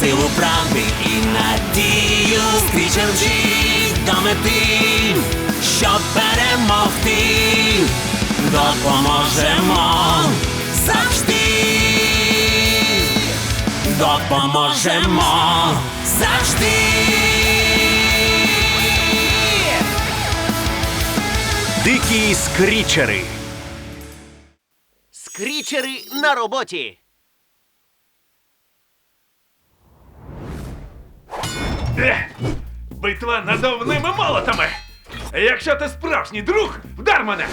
силу правди і надію. Скрічем жить до мети, щоб перемогти. Допоможемо завжди. Допоможемо завжди. Дикі скрічери. Скрічери на роботі. Битва надувними молотами! Якщо ти справжній друг, вдар мене!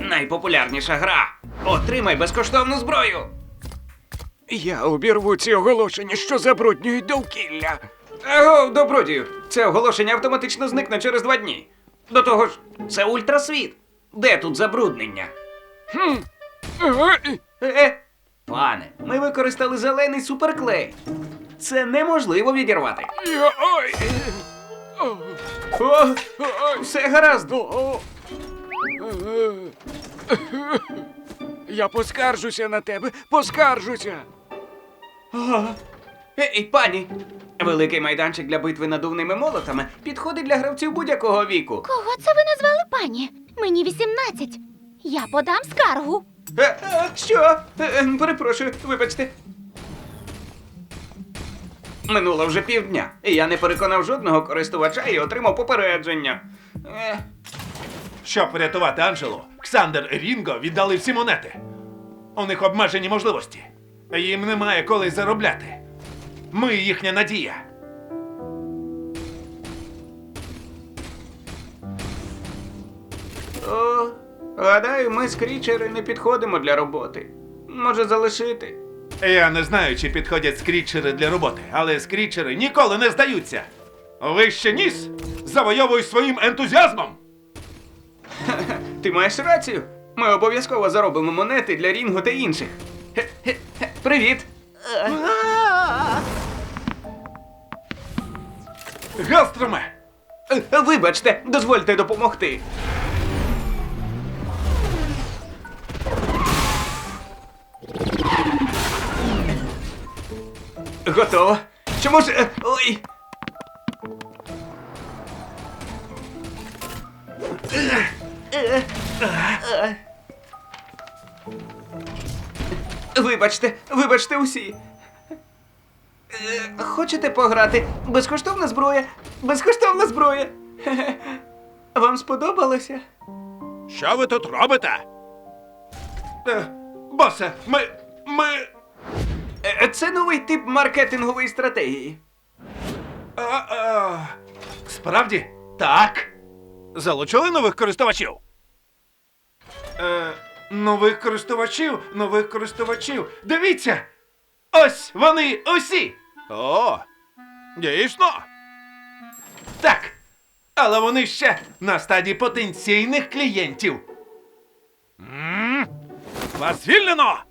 Найпопулярніша гра. Отримай безкоштовну зброю. Я обірву ці оголошення, що забруднюють довкілля. Аго, добродію, це оголошення автоматично зникне через два дні. До того ж, це ультрасвіт. Де тут забруднення? Е, пане, ми використали зелений суперклей. Це неможливо відірвати. Е, о, все гаразд. е, Я поскаржуся на тебе, поскаржуся. Ей, пані! Великий майданчик для битви надувними молотами підходить для гравців будь-якого віку. Кого це ви назвали пані? Мені 18. Я подам скаргу. Е, е, що? Е, е, перепрошую, вибачте. Минуло вже півдня, і я не переконав жодного користувача і отримав попередження. Е, Щоб врятувати Анжелу, Ксандер і Рінго віддали всі монети. У них обмежені можливості. Їм немає коли заробляти. Ми їхня надія. Гадаю, ми скрічери не підходимо для роботи. Може залишити. Я не знаю, чи підходять скрічери для роботи, але скрічери ніколи не здаються. Вище ніс завойовуй своїм ентузіазмом. Ти маєш рацію. Ми обов'язково заробимо монети для Рінго та інших. Привіт! Галстроме! Е, Вибачте, дозвольте допомогти. Готово. Чому ж. е, Ой. Вибачте, вибачте усі. Е, Хочете пограти? Безкоштовна зброя. Безкоштовна зброя. Вам сподобалося? Що ви тут робите? Е, босе, ми. ми. Це новий тип маркетингової стратегії. А, а, справді? Так. Залучили нових користувачів? Е, нових користувачів, нових користувачів. Дивіться! Ось вони усі! О, дійсно. Так. Але вони ще на стадії потенційних клієнтів. м Вас звільнено!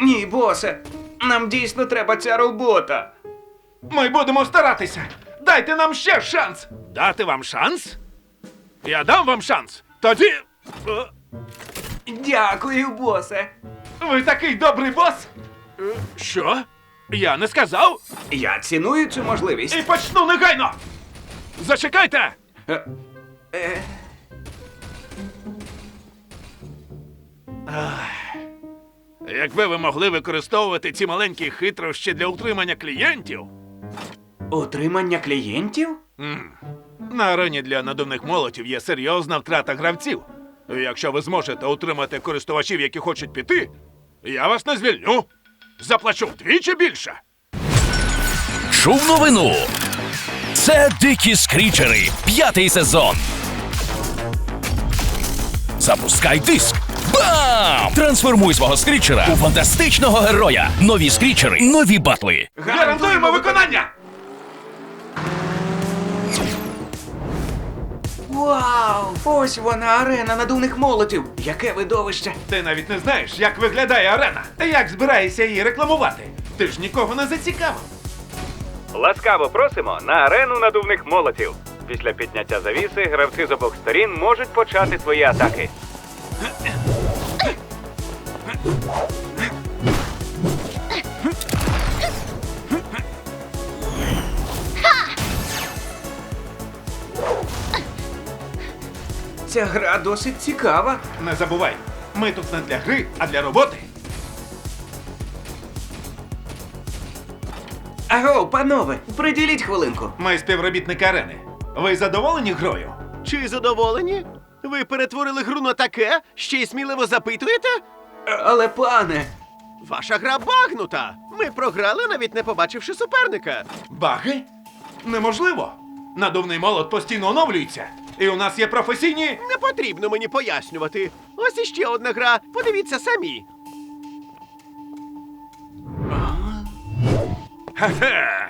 Ні, босе, нам дійсно треба ця робота. Ми будемо старатися. Дайте нам ще шанс. Дати вам шанс? Я дам вам шанс. Тоді. Е, Дякую, босе. Ви такий добрий бос. Е, Що? Я не сказав. Я ціную цю можливість. І почну негайно. Зачекайте. Е, е, Якби ви могли використовувати ці маленькі хитрощі для утримання клієнтів. Утримання клієнтів? М. На арені для надувних молотів є серйозна втрата гравців. Якщо ви зможете утримати користувачів, які хочуть піти, я вас не звільню. Заплачу вдвічі більше. Чув новину. Це дикі скрічери. П'ятий сезон. Запускай диск. Бам! Трансформуй свого скрічера у фантастичного героя. Нові скрічери, нові батли. Гарантуємо виконання! Вау! Ось вона арена надувних молотів. Яке видовище! Ти навіть не знаєш, як виглядає арена. та Як збираєшся її рекламувати? Ти ж нікого не зацікавив. Ласкаво просимо на арену надувних молотів. Після підняття завіси гравці з обох сторін можуть почати свої атаки. Ця гра досить цікава. Не забувай, ми тут не для гри, а для роботи. Аго, панове, приділіть хвилинку. Ми співробітники арени. Ви задоволені грою? Чи задоволені? Ви перетворили гру на таке, ще й сміливо запитуєте? Але пане, Ваша гра багнута. Ми програли, навіть не побачивши суперника. Баги? Неможливо. Надувний молот постійно оновлюється. І у нас є професійні. Не потрібно мені пояснювати. Ось іще одна гра. Подивіться самі. Хе-хе!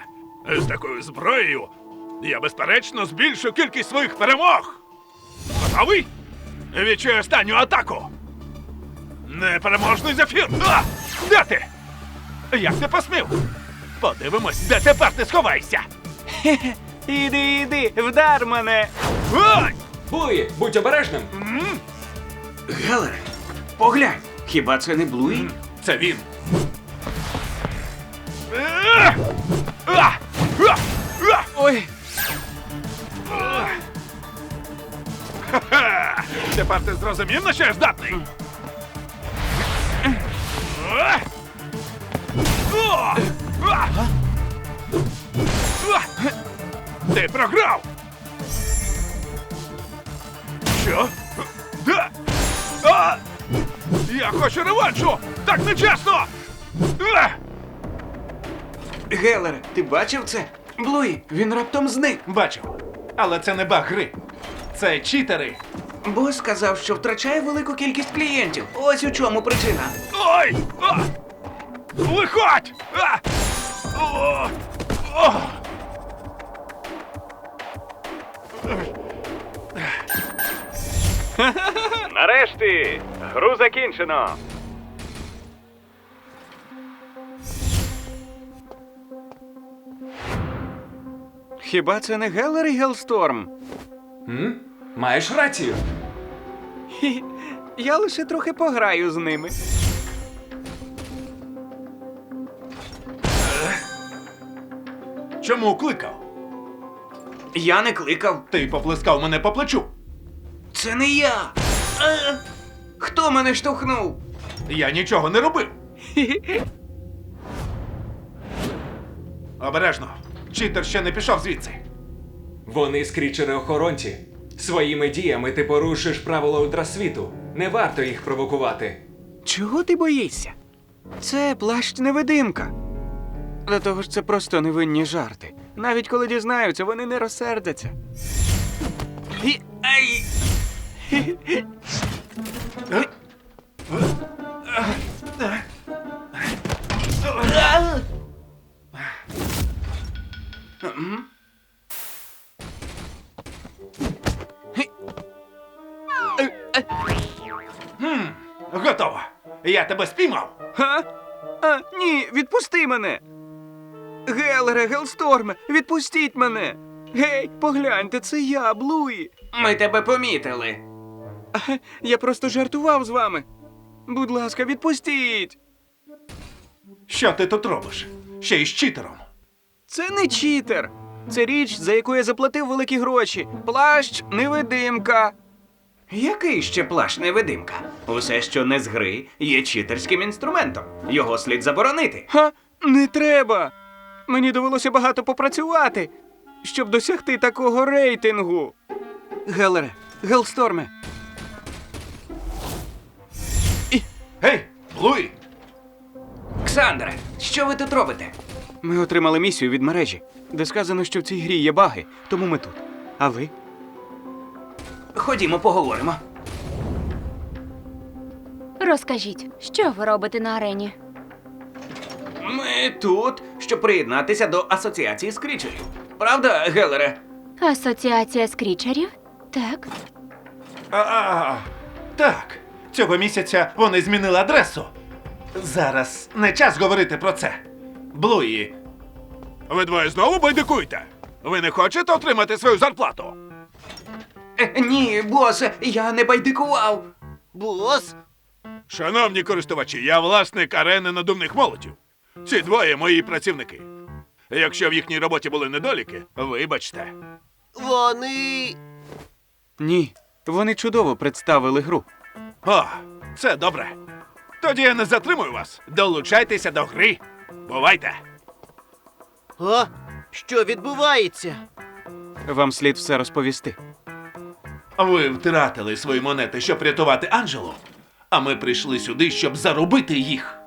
З такою зброєю я безперечно збільшу кількість своїх перемог. Готовий? Відчуй останню атаку. Непереможний зефір! А! Де ти? Як ти посмів? Подивимось, де тепер ти сховайся. іди, іди, вдар мене. Ой! Блуї, будь обережним. Гелере, поглянь, хіба це не Блуї? Це він. Е! А! А! А! Ой! Тепер ти зрозумів, на що я здатний? Ти програв! Що? Да! А! Я хочу реваншу! Так нечесно! А! Гелере, ти бачив це? Блуї, він раптом зник. Бачив. Але це не баг гри. Це читери. Бос сказав, що втрачає велику кількість клієнтів. Ось у чому причина. Ой! А! Виходь! А! О! О! Нарешті гру закінчено. Хіба це не Гелер і Гелсторм? М? Маєш рацію. Я лише трохи пограю з ними. Чому кликав? Я не кликав. Ти поплескав мене по плечу. Це не я. Е, Хто мене штовхнув? Я нічого не робив. Обережно. Читер ще не пішов звідси. Вони скрічери охоронці. Своїми діями ти порушиш правила ультрасвіту. Не варто їх провокувати. Чого ти боїшся? Це плащ невидимка. До того ж, це просто невинні жарти. Навіть коли дізнаються, вони не розсердяться. Ай! Готово. Я тебе спіймав. Га? А, ні, відпусти мене. Гелере, Гелсторме, відпустіть мене. Гей, погляньте, це я, Блуї. Ми тебе помітили. Я просто жартував з вами. Будь ласка, відпустіть. Що ти тут робиш? Ще й з читером. Це не читер. Це річ, за яку я заплатив великі гроші. Плащ невидимка. Який ще плащ невидимка? Усе, що не з гри, є читерським інструментом. Його слід заборонити. Ха, не треба. Мені довелося багато попрацювати, щоб досягти такого рейтингу. Гелере, Гелсторме, Гей, Блуї! Ксандре, що ви тут робите? Ми отримали місію від мережі, де сказано, що в цій грі є баги, тому ми тут. А ви? Ходімо, поговоримо. Розкажіть, що ви робите на арені? Ми тут, щоб приєднатися до асоціації скрічерів. Правда, Гелере? Асоціація скрічерів? Так. А, а, так, цього місяця вони змінили адресу. Зараз не час говорити про це. Блуї. Ви двоє знову байдикуєте? Ви не хочете отримати свою зарплату? Е, ні, босе, я не байдикував. Бос? Шановні користувачі, я власник арени надувних молотів. Ці двоє мої працівники. Якщо в їхній роботі були недоліки, вибачте. Вони. Ні, вони чудово представили гру. О, це добре. Тоді я не затримую вас. Долучайтеся до гри. Бувайте! А? Що відбувається? Вам слід все розповісти. Ви втратили свої монети, щоб рятувати Анджелу, а ми прийшли сюди, щоб заробити їх.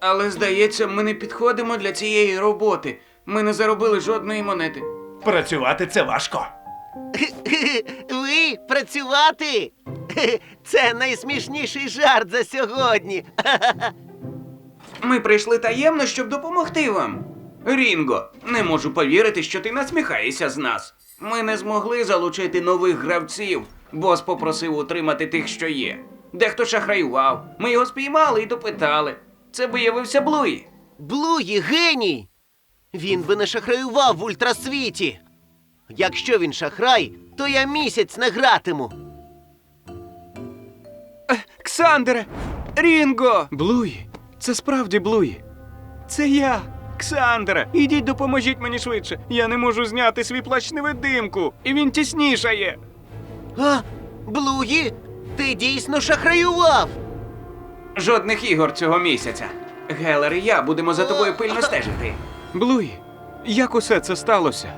Але здається, ми не підходимо для цієї роботи. Ми не заробили жодної монети. Працювати це важко. Ви працювати? Це найсмішніший жарт за сьогодні. Ми прийшли таємно, щоб допомогти вам. Рінго, не можу повірити, що ти насміхаєшся з нас. Ми не змогли залучити нових гравців. Бос попросив утримати тих, що є. Дехто шахраював. Ми його спіймали і допитали. Це виявився Блуї. Блуї геній! Він би не шахраював в ультрасвіті. Якщо він шахрай, то я місяць не гратиму. Ксандере! Рінго! Блуї! Це справді Блуї. Це я, Ксандера. Ідіть допоможіть мені швидше. Я не можу зняти свій плащ невидимку, і він тіснішає. А, Блуї, ти дійсно шахраював. Жодних ігор цього місяця. Гелер і я будемо за тобою пильно стежити. Блуї, як усе це сталося?